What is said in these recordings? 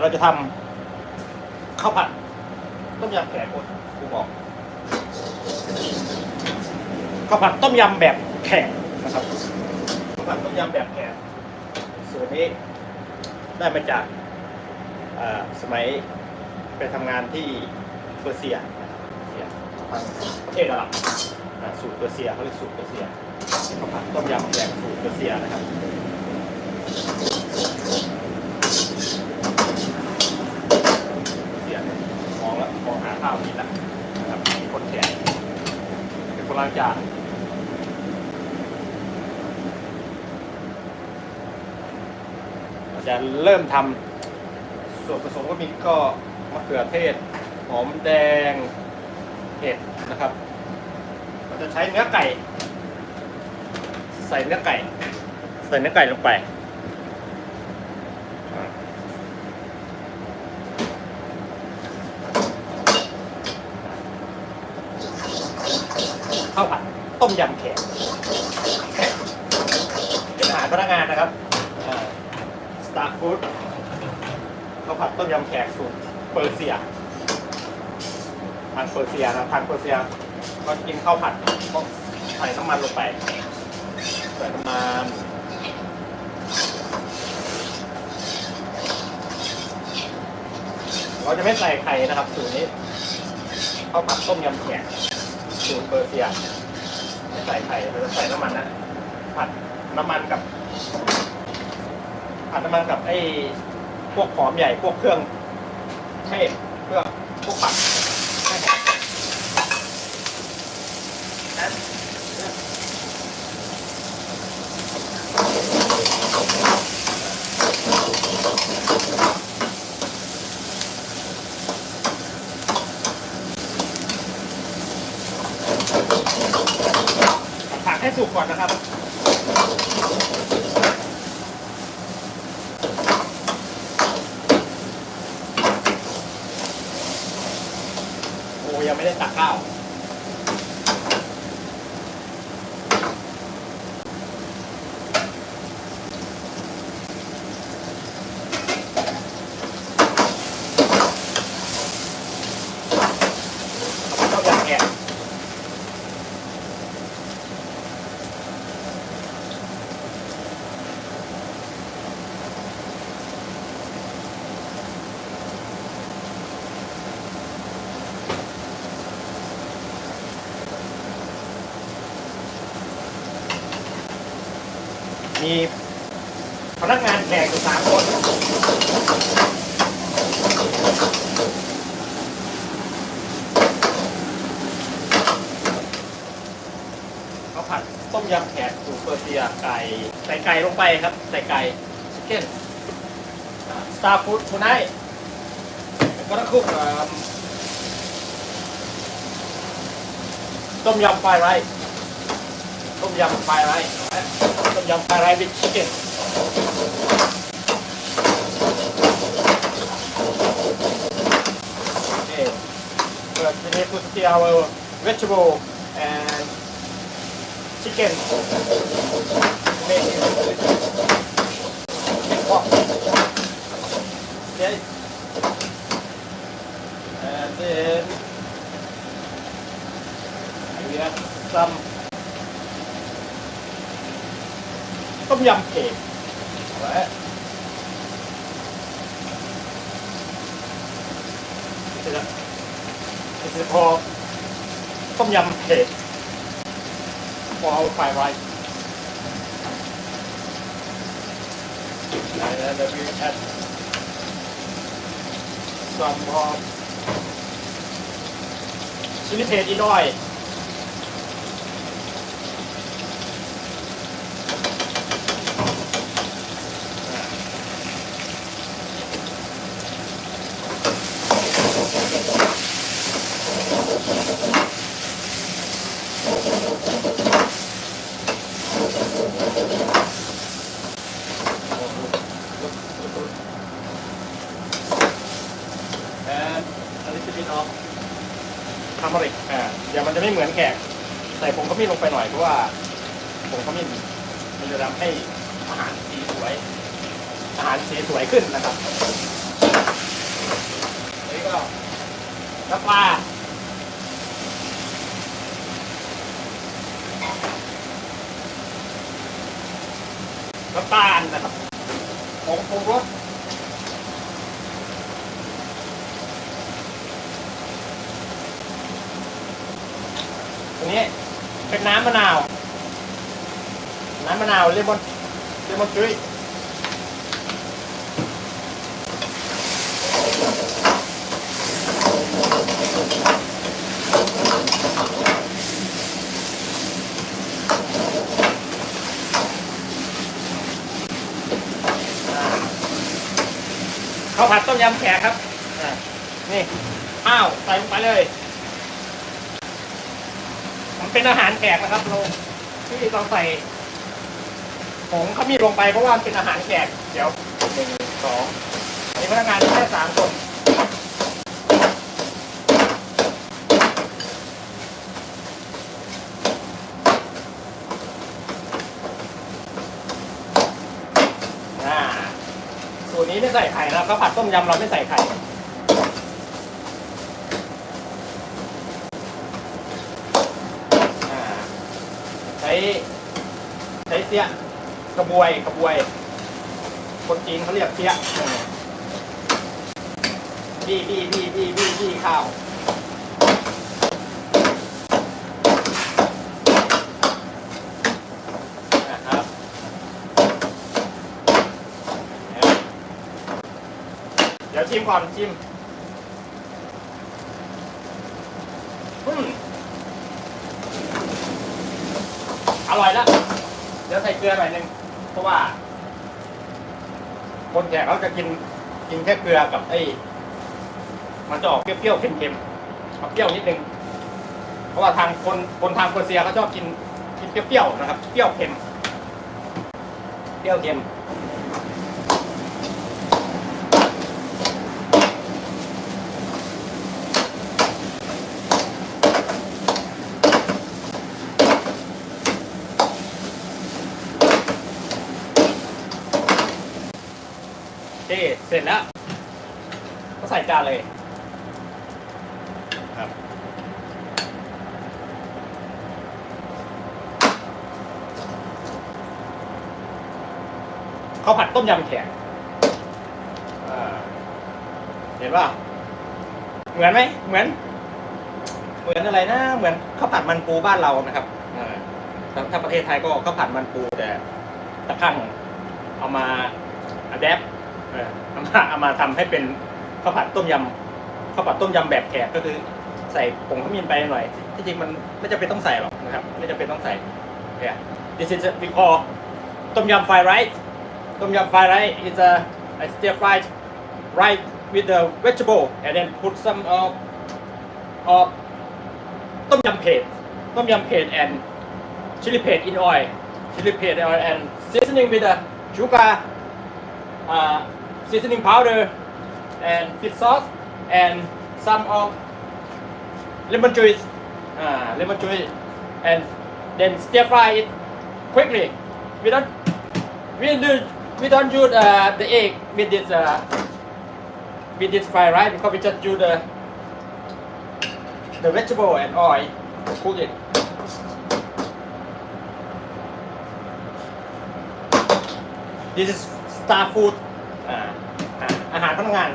ยวเราจะทำข้าวผัดต้มยำแขกคนกูบอกข้าวผัดต้มยำแบบแขกนะครับข้าวผัดต้มยำแบบแขกสูตรนี้ได้มาจากสมัยไปทำงานที่เปอร์เซียนะครับเปอร์เซียทางประเทศอาหรับสูตรเปอร์เซียเขาเรียกสูตรเปอร์เซียข้าวผัดต้มยำแบบสูตรเปอร์เซียนะครับ เสียมองแล้วมอง หาข้าวกินล้วนะครับมีคนแก่เป็นคนล้างจานเราจะเริ่มทำส่วนผสมก็มีก็มะเขือเทศ หอมแดงเห็ดนะครับเราจะใช้เนื้อไก่ ใส่เนื้อไก่ ใส่เนื้อไก่ลงไป ข้าวผัดต้มยำแขกเป็นอาหารพนักงานนะครับสตาร์ฟู้ดข้าวผัดต้มยำแขกสูตรเปอร์เซีย ทางเปอร์เซียนะทางเปอร์เซียก็กินข้าวผัดต้องใส่น้ำมันลงไปใส่น้ำมันเราจะไม่ใส่ไข่นะครับ สูตรนี้ข้าวผัดต้มยำแขก เปอร์เซียไม่ใส่ไข่เราจะใส่น้ำมันนะ ผัดน้ำมันกับ ผัดน้ำมันกับไอ้พวกหอมใหญ่พวกเครื่องเทศเครื่องพวกผัดให้นะผัดให้สุกก่อนนะครับ โอ้ ยังไม่ได้ตักข้าว มีพนักงานแขกอยู่สามคนเขาผัดต้มยำแขกสูตรเปอร์เซียไก่ใส่ไก่ลงไปครับ ใส่ไก่ชิคเก้นสตาร์ฟู้ดทูไนท์ก็ต้องคลุกต้มยำไฟไรซ์ ต้มยำไฟไรซ์ต้มยำไฟไรซ์ with chicken Okay. But we need to see our vegetable and chicken. Make it pop. Okay. And then we have some ต้มยำเผ็ดเสร็จแล้วเสร็จพอต้มยำเผ็ดพอเอาไฟไว้แล้วเดี๋ยวมีแอดสองพอชิมิเทศอีกด้วย a little bit of turmeric อ่าเดี๋ยวมันจะไม่เหมือนแขกใส่ผงข มิ้นลงไปหน่อยเพราะว่าผงขมิ้นมันจะทำให้อาหารสีสวย อาหารสีสวยขึ้นนะครับอันนี้ก็น้ำปลาน้ำตาลนะครับผงปรุงรสอันนี้ เป็นน้ำมะนาว น้ำมะนาวเลมอนเลมอนจุ้ยอ่าข้าวผัดต้มยำแขกครับ นี่ ข้าว ใส่ลงไปเลย เป็นอาหารแขกนะครับเราที่ต้องใส่ผงขมิ้นลงไปเพราะว่ามันเป็นอาหารแขกเดี๋ยวหนึ่งสองมีพนักงานแค่สามคนอ่าสูตรนี้ไม่ใส่ไข่นะข้าผัดต้มยำเราไม่ใส่ไข่ ใช้ใช้เสี้ยกระบวยกระบวย คนจีนเขาเรียกเสี้ยบี้บี้บี้บี้บี้บี้ข้าวนะครับเดี๋ยวชิมก่อนชิมอืม อ ร่อยแล้วเดี๋ยวใส่เกลือหน่อยหนึงเพราะว่า คนแก่เขาจะกินกินแค่เกลือกับไอ้มันจะออกเปรี้ยวๆเค็มๆเอาเปรี้ยวนิดนึงเพราะว่าทางคนคนทางโครเซียเขาชอบกินกินเปรี้ยวๆนะครับเปรี้ยวเค็มเปรี้ยวเค็ม โอ เคเสร็จแล้ว ก็ใส่จานเลย ครับข้าวผัดต้มยำแขกอ่าเห็นป่ะเหมือนไหมเหมือน เหมือนอะไรนะ เหมือนข้าวผัดมันปูบ้านเรานะครับอ่าถ้าถ้าประเทศไทยก็ข้าวผัดมันปูแต่ตะขั้งเอามาอัดแอป เออเอามาเอามาทำให้เป็นข้าวผัดต้มยำข้าวผัดต้มยำแบบแขกก็คือ ใส่ผงข้าวมิ้นไปหน่อย ที่จริงมันไม่จำเป็นต้องใส่หรอกนะครับ ไม่จำเป็นต้องใส่เนี่ย this is we call ต้มยำไฟไรต์ต้มยำ fried rice is a I stir fried rice with the vegetable and then put some of of ต้มยำเผ็ดต้มยำเผ็ด and chili เผ็ด in oil chili เผ็ด and seasoning with the sugar uh, seasoning powder and fish sauce and some of lemon juice. Uh, lemon juice. And then stir fry it quickly. We don't we do we don't use uh, the egg with this uh, with this fry right? Because we just use the the vegetable and oil to cook it. This is star food อ่าอ่าอาหารพนักงาน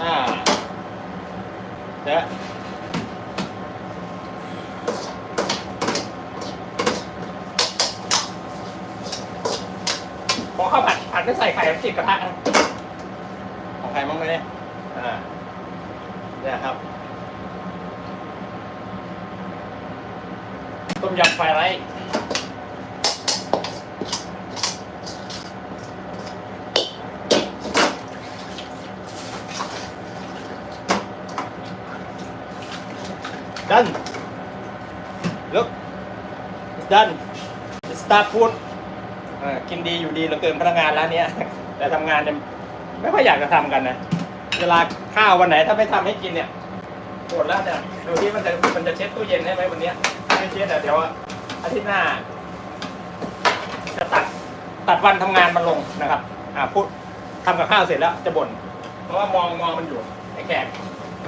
อ่าเดี๋ยพอข้าวผัดผัดไม่ใส่ไข่ติดกระทะนะของใครมั้งไหมเนี่ย นี่ยครับต้มยำไฟไร้ดัน look it's done it's star food อ่ากินดีอยู่ดีเหลือเกินพนักงานร้านเนี้ยแต่ทำงานเนี่ยไม่ค่อยอยากจะทำกันนะ เวลา ข้าววันไหนถ้าไม่ทำให้กินเนี่ยหมดแล้วเนี่ยดูที่มันจะมันจะเช็ดตู้เย็นได้ไหมวันเนี้ยไม่เช็ดเดี๋ยวอาทิตย์หน้า จะตัดตัดวันทำงานมันลงนะครับ อ่าพูดทำกับข้าวเสร็จแล้วจะบ่นเพราะว่ามองมองมันอยู่ไอ้แขก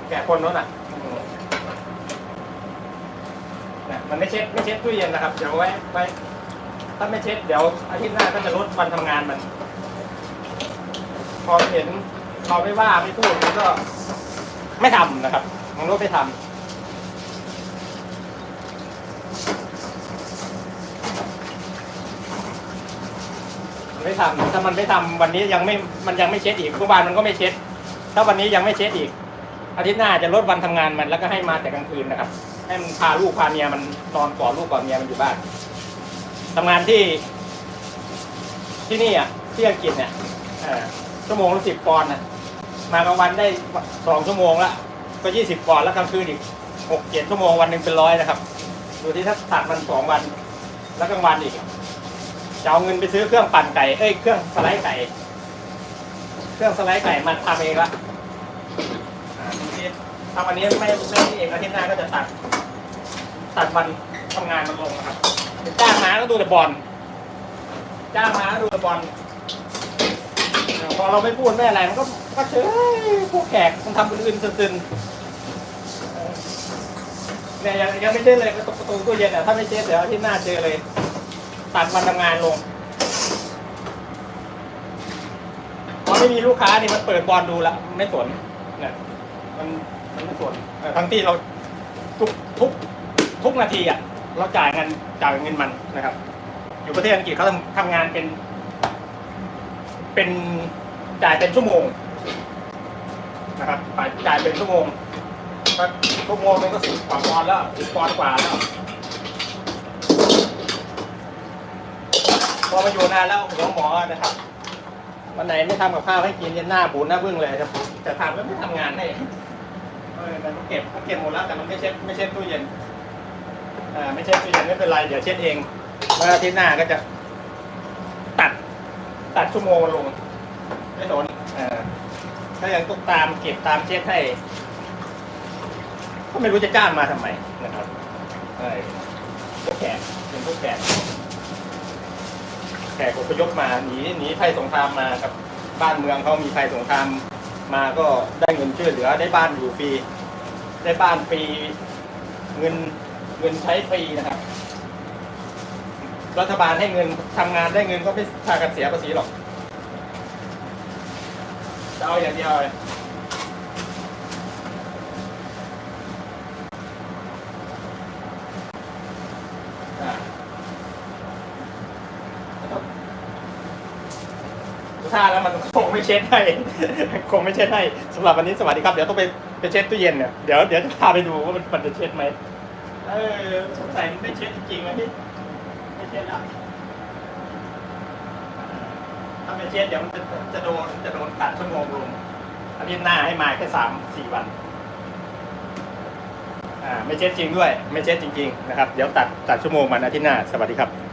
แขกคนโน้นอะมเนี่ยมันไม่เช็ดไม่เช็ดตู้เย็นนะครับ เดี๋ยวไว้ไว้ถ้าไม่เช็ดเดี๋ยวอาทิตย์หน้าก็จะลดวันทำงานมัน พอเห็น เราไม่ว่าไม่พูดมันก็ไม่ทำนะครับมันก็ไม่ทำไม่ทำถ้ามันไม่ทำวันนี้ยังไม่มันยังไม่เช็ดอีกเมื่อวานมันก็ไม่เช็ด ถ้าวันนี้ยังไม่เช็ดอีก อาทิตย์หน้าจะลดวันทำงานมันแล้วก็ให้มาแต่กลางคืนนะครับ ให้มันพาลูกพาเมียมันนอนกอดลูกกอดเมียมันอยู่บ้านทำงานที่ ที่นี่อะที่อังกฤษเนี่ยชั่วโมงละสิบปอนด์นะ มากลางวันได้สองชั่วโมงละก็ยี่สิบปอนด์แล้วกลางคืนอีกหกเจ็ดชั่วโมงวันหนึ่งเป็นร้อยนะครับ ดูที่ถ้าตัดมันสองวัน แล้วกลางวันอีกจะเอาเงินไปซื้อเครื่องปั่นไก่เอ้ยเครื่องสไลด์ไก่เครื่องสไลด์ไก่มาทำเองละทำวันนี้ไม่ไม่นี่เองอาทิตย์หน้าก็จะตัด ตัดวันทำงานมันลงนะครับจ้างมาก็ดูแต่บอลจ้างมาก็ดูแต่บอล พอเราไม่พูดไม่อะไรมันก็ก็เฉยพวกแขกมันทำอื่นๆซึนๆเออเนี่ยยังยังไม่เช็ดเลยประตูประตูตู้เย็นอะถ้าไม่เช็ดเดี๋ยวทิตย์หน้าเจอเลย ตัดวันทำงานลงพอไม่มีลูกค้านี่มันเปิดบอลดูละไม่สนเนี่ยมันมันไม่สนทั้งที่เราทุกทุกทุกนาทีอะเราจ่ายเงินจ่ายเงินมันนะครับ อยู่ประเทศอังกฤษเขาทำทำงานเป็น เป็น จ่ายเป็นชั่วโมงนะครับจ่ายเป็นชั่วโมงชั่วโมงมันก็สิบกว่าปอนด์แล้วสิบปอนด์กว่าแล้วพอมาอยู่นานแล้วหัวหมอนะครับวันไหนไม่ทำกับข้าวให้กินยันหน้าบูนหน้าบึ้งเลยจะจะทำแล้วไม่ทำงานให้เออแต่มันเก็บมันเก็บหมดแล้วแต่มันไม่เช็ดไม่เช็ดตู้เย็นอ่าไม่เช็ดตู้เย็นไม่เป็นไรเดี๋ยวเช็ดเองแล้วอาทิตย์หน้าก็จะ ตัดตัดชั่วโมงลง ไม่โดนเออถ้ายังต้องตามเก็บตามเช็ดให้ ก็ไม่รู้จะจ้างมาทำไมนะครับเออพวกแขกเป็นพวกแขกแขกอพยพมาหนีหนีภัยสงครามมาครับบ้านเมืองเขามีภัยสงครามมาก็ได้เงินช่วยเหลือได้บ้านอยู่ฟรีได้บ้านฟรีเงินเงินใช้ฟรีนะครับ รัฐบาลให้เงินทำงานได้เงินก็ไม่พากันเสียภาษีหรอก จะเอาอย่างเดียวเลยอ่าถ้าแล้วมันคงไม่เช็ดให้ คงไม่เช็ดให้สำหรับวันนี้สวัสดีครับ เดี๋ยวต้องไปไปเช็ดตู้เย็นเนี่ยเดี๋ยวเดี๋ยวจะพาไปดูว่ามันมันจะเช็ดไหมเออสงสัยมันไม่เช็ดจริงๆนะพี่ไม่เช็ดอะ ถ้าไม่เช็ดเดี๋ยวมันจะจะโดนจะโดนตัดชั่วโมงลงอาทิตย์หน้าให้มาแค่สามสี่วันอ่าไม่เช็ดจริงด้วย ไม่เช็ดจริง ๆ นะครับ เดี๋ยวตัดตัดชั่วโมงมันอาทิตย์หน้า สวัสดีครับ